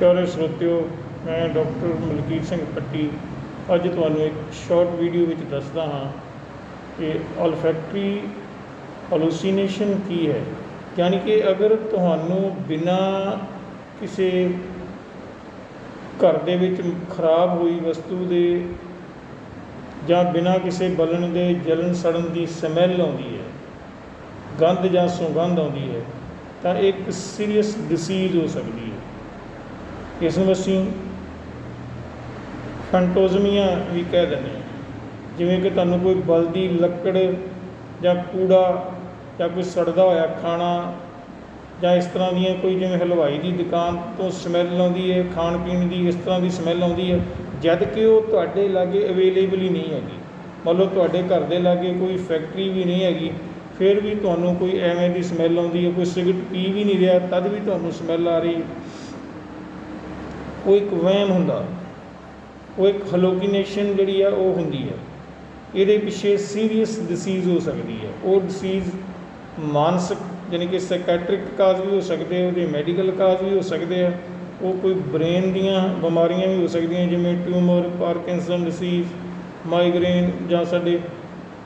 ਪਿਆਰੇ ਸਰੋਤਿਓ, ਮੈਂ ਡਾਕਟਰ ਮਲਕੀਤ ਸਿੰਘ ਪੱਟੀ ਅੱਜ ਤੁਹਾਨੂੰ ਇੱਕ ਸ਼ਾਰਟ ਵੀਡੀਓ ਵਿੱਚ ਦੱਸਦਾ ਹਾਂ ਕਿ olfactory hallucination ਕੀ ਹੈ। ਯਾਨੀ ਕਿ ਅਗਰ ਤੁਹਾਨੂੰ ਬਿਨਾਂ ਕਿਸੇ ਘਰ ਦੇ ਵਿੱਚ ਖਰਾਬ ਹੋਈ ਵਸਤੂ ਦੇ ਜਾਂ ਬਿਨਾਂ ਕਿਸੇ ਬਲਣ ਦੇ ਜਲਣ ਸੜਨ ਦੀ ਸਮੈਲ ਆਉਂਦੀ ਹੈ, ਗੰਧ ਜਾਂ ਸੁਗੰਧ ਆਉਂਦੀ ਹੈ, ਤਾਂ ਇੱਕ ਸੀਰੀਅਸ ਡਿਸੀਜ਼ ਹੋ ਸਕਦੀ ਹੈ। ਇਸ ਨੂੰ ਅਸੀਂ ਫੈਂਟੋਜ਼ਮੀਆ ਵੀ ਕਹਿ ਦਿੰਦੇ ਹਾਂ। ਜਿਵੇਂ ਕਿ ਤੁਹਾਨੂੰ ਕੋਈ ਬਲਦੀ ਲੱਕੜ ਜਾਂ ਕੂੜਾ ਜਾਂ ਕੋਈ ਸੜਦਾ ਹੋਇਆ ਖਾਣਾ ਜਾਂ ਇਸ ਤਰ੍ਹਾਂ ਦੀਆਂ ਕੋਈ ਜਿਵੇਂ ਹਲਵਾਈ ਦੀ ਦੁਕਾਨ ਤੋਂ ਸਮੈਲ ਆਉਂਦੀ ਹੈ ਖਾਣ ਪੀਣ ਦੀ ਇਸ ਤਰ੍ਹਾਂ ਦੀ ਸਮੈਲ ਆਉਂਦੀ ਹੈ, ਜਦ ਕਿ ਉਹ ਤੁਹਾਡੇ ਲਾਗੇ ਅਵੇਲੇਬਲ ਹੀ ਨਹੀਂ ਹੈਗੀ। ਮੰਨ ਲਓ ਤੁਹਾਡੇ ਘਰ ਦੇ ਲਾਗੇ ਕੋਈ ਫੈਕਟਰੀ ਵੀ ਨਹੀਂ ਹੈਗੀ, ਫਿਰ ਵੀ ਤੁਹਾਨੂੰ ਕੋਈ ਐਵੇਂ ਦੀ ਸਮੈਲ ਆਉਂਦੀ ਹੈ, ਕੋਈ ਸਿਗਰਟ ਪੀ ਵੀ ਨਹੀਂ ਰਿਹਾ, ਤਦ ਵੀ ਤੁਹਾਨੂੰ ਸਮੈਲ ਆ ਰਹੀ ਉਹ ਇੱਕ ਵਹਿਮ ਹੁੰਦਾ। ਉਹ ਇੱਕ ਹਲੋਕੀਨੇਸ਼ਨ ਜਿਹੜੀ ਆ, ਉਹ ਹੁੰਦੀ ਹੈ ਇਹਦੇ ਪਿੱਛੇ ਸੀਰੀਅਸ ਡਿਸੀਜ਼ ਹੋ ਸਕਦੀ ਹੈ ਉਹ ਡਿਸੀਜ਼ ਮਾਨਸਿਕ ਯਾਨੀ ਕਿ ਸਾਈਕੈਟ੍ਰਿਕ ਕਾਜ਼ ਵੀ ਹੋ ਸਕਦੇ ਆ, ਉਹਦੇ ਮੈਡੀਕਲ ਕਾਜ਼ ਵੀ ਹੋ ਸਕਦੇ ਆ। ਉਹ ਕੋਈ ਬ੍ਰੇਨ ਦੀਆਂ ਬਿਮਾਰੀਆਂ ਵੀ ਹੋ ਸਕਦੀਆਂ, ਜਿਵੇਂ ਟਿਊਮਰ ਪਾਰਕਿੰਸਨ ਡਿਸੀਜ਼ ਮਾਈਗ੍ਰੇਨ ਜਾਂ ਸਾਡੇ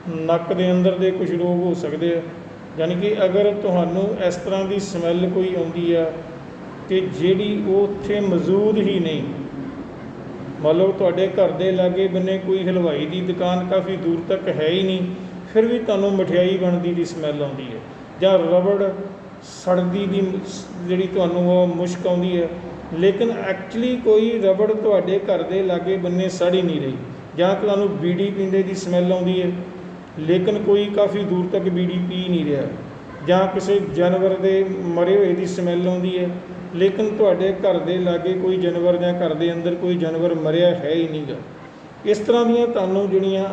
ਨੱਕ ਦੇ ਅੰਦਰ ਦੇ ਕੁਝ ਰੋਗ ਹੋ ਸਕਦੇ ਆ। ਯਾਨੀ ਕਿ ਅਗਰ ਤੁਹਾਨੂੰ ਇਸ ਤਰ੍ਹਾਂ ਦੀ ਸਮੈਲ ਕੋਈ ਆਉਂਦੀ ਆ ਕਿ ਜਿਹੜੀ ਉਹ ਉੱਥੇ ਮੌਜੂਦ ਹੀ ਨਹੀਂ। ਮੰਨ ਲਓ ਤੁਹਾਡੇ ਘਰ ਦੇ ਲਾਗੇ ਬੰਨੇ ਕੋਈ ਹਲਵਾਈ ਦੀ ਦੁਕਾਨ ਕਾਫੀ ਦੂਰ ਤੱਕ ਹੈ ਹੀ ਨਹੀਂ, ਫਿਰ ਵੀ ਤੁਹਾਨੂੰ ਮਠਿਆਈ ਬਣਦੀ ਦੀ ਸਮੈਲ ਆਉਂਦੀ ਹੈ। ਜਾਂ ਰਬੜ ਸੜਦੀ ਦੀ ਜਿਹੜੀ ਤੁਹਾਨੂੰ ਉਹ ਮੁਸ਼ਕ ਆਉਂਦੀ ਹੈ। ਲੇਕਿਨ ਐਕਚੁਅਲੀ ਕੋਈ ਰਬੜ ਤੁਹਾਡੇ ਘਰ ਦੇ ਲਾਗੇ ਬੰਨੇ ਸੜ ਹੀ ਨਹੀਂ ਰਹੀ। ਜਾਂ ਤੁਹਾਨੂੰ ਬੀੜੀ ਪੀਂਦੇ ਦੀ ਸਮੈਲ ਆਉਂਦੀ ਹੈ, ਲੇਕਿਨ ਕੋਈ ਕਾਫੀ ਦੂਰ ਤੱਕ ਬੀੜੀ ਪੀ ਨਹੀਂ ਰਿਹਾ। ਜਾਂ ਕਿਸੇ ਜਾਨਵਰ ਦੇ ਮਰੇ ਹੋਏ ਦੀ ਸਮੈਲ ਆਉਂਦੀ ਹੈ। ਲੇਕਿਨ ਤੁਹਾਡੇ ਘਰ ਦੇ ਲਾਗੇ ਕੋਈ ਜਾਨਵਰ ਜਾਂ ਘਰ ਦੇ ਅੰਦਰ ਕੋਈ ਜਾਨਵਰ ਮਰਿਆ ਹੈ ਹੀ ਨਹੀਂਗਾ। ਇਸ ਤਰ੍ਹਾਂ ਦੀਆਂ ਤੁਹਾਨੂੰ ਜਿਹੜੀਆਂ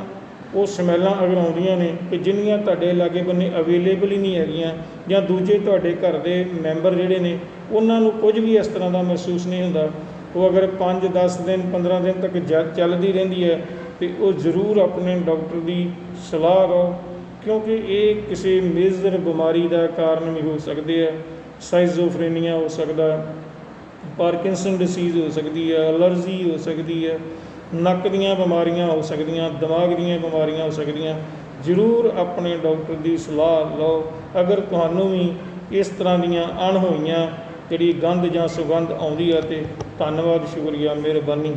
ਉਹ ਸਮੈਲਾਂ ਅਗਰ ਆਉਂਦੀਆਂ ਨੇ ਕਿ ਜਿੰਨੀਆਂ ਤੁਹਾਡੇ ਲਾਗੇ ਬੰਨੇ ਅਵੇਲੇਬਲ ਹੀ ਨਹੀਂ ਹੈਗੀਆਂ ਜਾਂ ਦੂਜੇ ਤੁਹਾਡੇ ਘਰ ਦੇ ਮੈਂਬਰ ਜਿਹੜੇ ਨੇ, ਉਹਨਾਂ ਨੂੰ ਕੁਝ ਵੀ ਇਸ ਤਰ੍ਹਾਂ ਦਾ ਮਹਿਸੂਸ ਨਹੀਂ ਹੁੰਦਾ। ਉਹ ਅਗਰ 5 10 ਦਿਨ 15 ਦਿਨ ਤੱਕ ਜ- ਚੱਲਦੀ ਰਹਿੰਦੀ ਹੈ ਤੇ ਉਹ ਜ਼ਰੂਰ ਆਪਣੇ ਡਾਕਟਰ ਦੀ ਸਲਾਹ ਲਓ ਕਿਉਂਕਿ ਇਹ ਕਿਸੇ ਮੇਜਰ ਬਿਮਾਰੀ ਦਾ ਕਾਰਨ ਵੀ ਹੋ ਸਕਦੇ ਆ ਸਾਈਜ਼ੋਫਰੇਨੀਆ ਹੋ ਸਕਦਾ ਪਾਰਕਿੰਸਨ ਡਿਸੀਜ਼ ਹੋ ਸਕਦੀ ਹੈ ਅਲਰਜੀ ਹੋ ਸਕਦੀ ਹੈ ਨੱਕ ਦੀਆਂ ਬਿਮਾਰੀਆਂ ਹੋ ਸਕਦੀਆਂ, ਦਿਮਾਗ ਦੀਆਂ ਬਿਮਾਰੀਆਂ ਹੋ ਸਕਦੀਆਂ, ਜ਼ਰੂਰ ਆਪਣੇ ਡਾਕਟਰ ਦੀ ਸਲਾਹ ਲਓ। ਅਗਰ ਤੁਹਾਨੂੰ ਵੀ ਇਸ ਤਰ੍ਹਾਂ ਦੀਆਂ ਅਣਹੋਈਆਂ ਜਿਹੜੀ ਗੰਧ ਜਾਂ ਸੁਗੰਧ ਆਉਂਦੀ ਹੈ ਤੇ ਧੰਨਵਾਦ, ਸ਼ੁਕਰੀਆ, ਮਿਹਰਬਾਨੀ।